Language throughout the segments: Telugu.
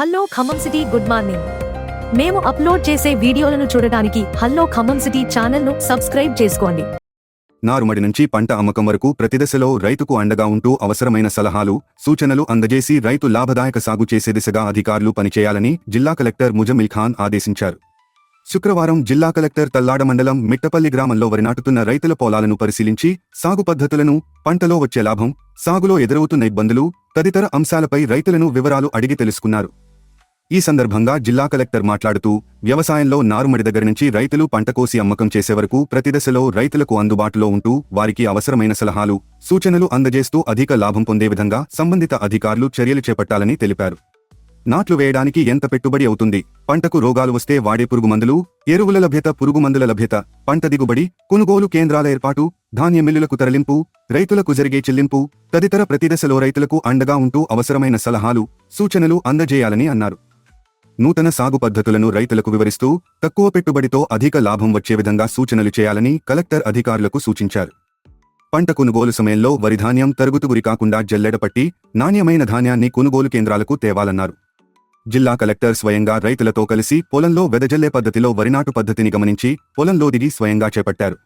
Hello Khammam city good morning. మేము అప్లోడ్ చేసే వీడియోలను చూడడానికి హలో ఖమ్మం సిటీ ఛానల్ను సబ్స్క్రైబ్ చేసుకోండి. నారుమడి నుంచి పంట అమ్మకం వరకు ప్రతిదశలో రైతుకు అండగా ఉంటూ అవసరమైన సలహాలు సూచనలు అందజేసి రైతు లాభదాయక సాగు చేసే దిశగా అధికారులు పనిచేయాలని జిల్లా కలెక్టర్ ముజమిల్ ఖాన్ ఆదేశించారు. శుక్రవారం జిల్లా కలెక్టర్ తల్లాడ మండలం మిట్టపల్లి గ్రామంలో వరి నాటుతున్న రైతుల పొలాలను పరిశీలించి సాగు పద్ధతులను పంటలో వచ్చే లాభం సాగులో ఎదురవుతున్న ఇబ్బందులు తదితర అంశాలపై రైతులను వివరాలు అడిగి తెలుసుకున్నారు. ఈ సందర్భంగా జిల్లా కలెక్టర్ మాట్లాడుతూ వ్యవసాయంలో నారుమడి దగ్గర నుంచి రైతులు పంట కోసి అమ్మకం చేసే వరకు ప్రతి దశలో రైతులకు అందుబాటులో ఉంటూ వారికి అవసరమైన సలహాలు సూచనలు అందజేస్తూ అధిక లాభం పొందే విధంగా సంబంధిత అధికారులు చర్యలు చేపట్టాలని తెలిపారు. నాట్లు వేయడానికి ఎంత పెట్టుబడి అవుతుంది? పంటకు రోగాలు వస్తే వాడే పురుగు మందులు ఎరువుల లభ్యత పురుగు మందుల లభ్యత పంట దిగుబడి కొనుగోలు కేంద్రాల ఏర్పాటు ధాన్య మిల్లులకు తరలింపు రైతులకు జరిగే చెల్లింపు తదితర ప్రతిదశలో రైతులకు అండగా ఉంటూ అవసరమైన సలహాలు సూచనలు అందజేయాలని అన్నారు. నూతన సాగు పద్ధతులను రైతులకు వివరిస్తూ తక్కువ పెట్టుబడితో అధిక లాభం వచ్చే విధంగా సూచనలు చేయాలని కలెక్టర్ అధికారులకు సూచించారు. పంట కొనుగోలు సమయంలో వరిధాన్యం తరుగుతు గురి కాకుండా జల్లెడపట్టి నాణ్యమైన ధాన్యాన్ని కొనుగోలు కేంద్రాలకు తేవాలన్నారు. జిల్లా కలెక్టర్ స్వయంగా రైతులతో కలిసి పొలంలో వెదజల్లే పద్ధతిలో వరినాటు పద్ధతిని గమనించి పొలంలో దిగి స్వయంగా చేపట్టారు.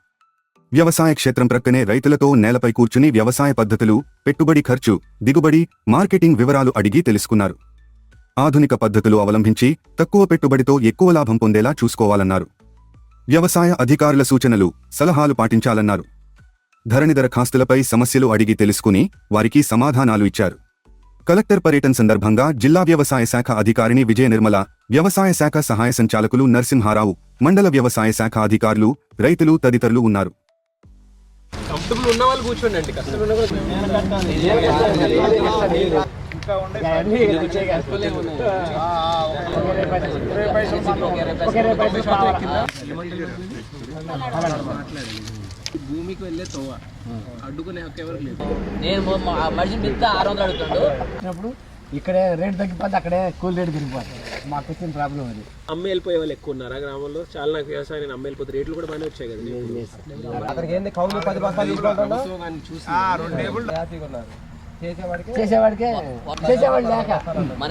వ్యవసాయ క్షేత్రం ప్రక్కనే రైతులతో నేలపై కూర్చుని వ్యవసాయ పద్ధతులు పెట్టుబడి ఖర్చు దిగుబడి మార్కెటింగ్ వివరాలు అడిగి తెలుసుకున్నారు. ఆధునిక పద్ధతులు అవలంబించి తక్కువ పెట్టుబడితో ఎక్కువ లాభం పొందేలా చూసుకోవాలన్నారు. వ్యవసాయ అధికారుల సూచనలు సలహాలు పాటించాలన్నారు. ధరణి దరఖాస్తులపై సమస్యలు అడిగి తెలుసుకుని వారికి సమాధానాలు ఇచ్చారు. కలెక్టర్ పర్యటన సందర్భంగా జిల్లా వ్యవసాయ శాఖ అధికారిని విజయ నిర్మల వ్యవసాయ శాఖ సహాయ సంచాలకులు నరసింహారావు మండల వ్యవసాయ శాఖ అధికారులు రైతులు తదితరులు ఉన్నారు. కంఫర్టబుల్ ఉన్న వాళ్ళు కూర్చోండి భూమికి వెళ్ళే తోవ అడ్డుకునే ఎవరికి లేదు నేను మొ- మా మనిషిని పిలిస్తే ఆరు వందలు అడుగుతాడు ఇక్కడే రేట్ తగ్గిపోతే అక్కడే కూల్ రేట్ పెరిగిపోతుంది మాకు వచ్చిన ప్రాబ్లం అది అమ్మ వెళ్ళిపోయే వాళ్ళు ఎక్కువ ఉన్నారా గ్రామంలో చాలా నాకు వ్యవసాయం అమ్మ వెళ్ళిపోతే రేట్లు కూడా బాగానే వచ్చాయి కదా అతనికి ఏంది కౌలు పది బస్తాలు చూసి చేసేవాడికే చేసేవాడు లేక. మన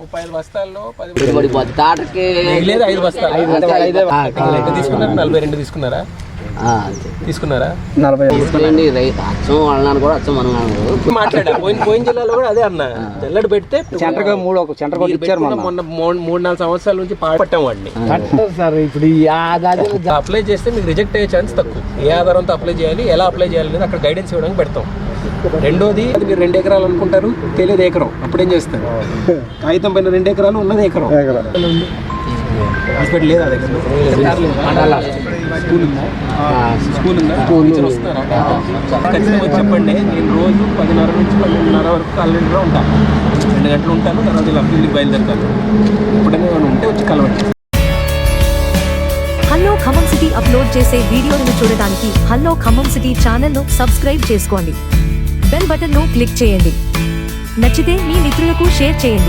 ముప్పై ఐదు బస్తాల్లో పది ఐదు బస్తాలు. ఎంత తీసుకున్నారు? నలభై రెండు తీసుకున్నారా. తీసుకున్నారా? నలభై తీసుకురండి రైతు అచ్చం వాళ్ళని కూడా అచ్చం మనం అన్నాడు. మాట్లాడా పోయిన పోయిన జిల్లాలో కూడా అదే అన్న. జల్లెడ పెడితే సెంటర్ మూడు ఒక సెంటర్ పెట్టుకున్న మొన్న. మూడు మూడు నాలుగు సంవత్సరాల నుంచి పట్టాం వాడిని. సార్ ఇప్పుడు అప్లై చేస్తే మీకు రిజెక్ట్ అయ్యే ఛాన్స్ తక్కువ. ఏ ఆధారంతో అప్లై చేయాలి ఎలా అప్లై చేయాలి అనేది అక్కడ గైడెన్స్ ఇవ్వడానికి పెడతాం. రెండోది అది మీరు రెండు ఎకరాలు అనుకుంటారు తెలియదు ఎకరం. అప్పుడేం చేస్తారు? కాగితం పైన రెండు ఎకరాలు ఉన్నది ఎకరం. హాస్పిటల్ లేదా దగ్గర స్కూల్ ఉందా? స్కూల్ ఉందా? టీచర్ వస్తున్నారా ఖచ్చితంగా వచ్చి చెప్పండి. నేను రోజు పదిన్నర నుంచి పన్నెండున్నర వరకు కాలనీలో ఉంటాను. రెండు గంటలు ఉంటాను తర్వాత ఇలా ఫీల్డ్కి బయలుదేరుతాను. ఎప్పుడైనా ఏమైనా ఉంటే వచ్చి కలవండి. హలో ఖమ్మం సిటీ అప్లోడ్ చేసే వీడియోలను చూడటానికి హలో ఖమ్మం సిటీ ఛానల్ను సబ్స్క్రైబ్ చేసుకోండి. బెల్ బటన్ను క్లిక్ చేయండి. నచ్చితే మీ మిత్రులకు షేర్ చేయండి.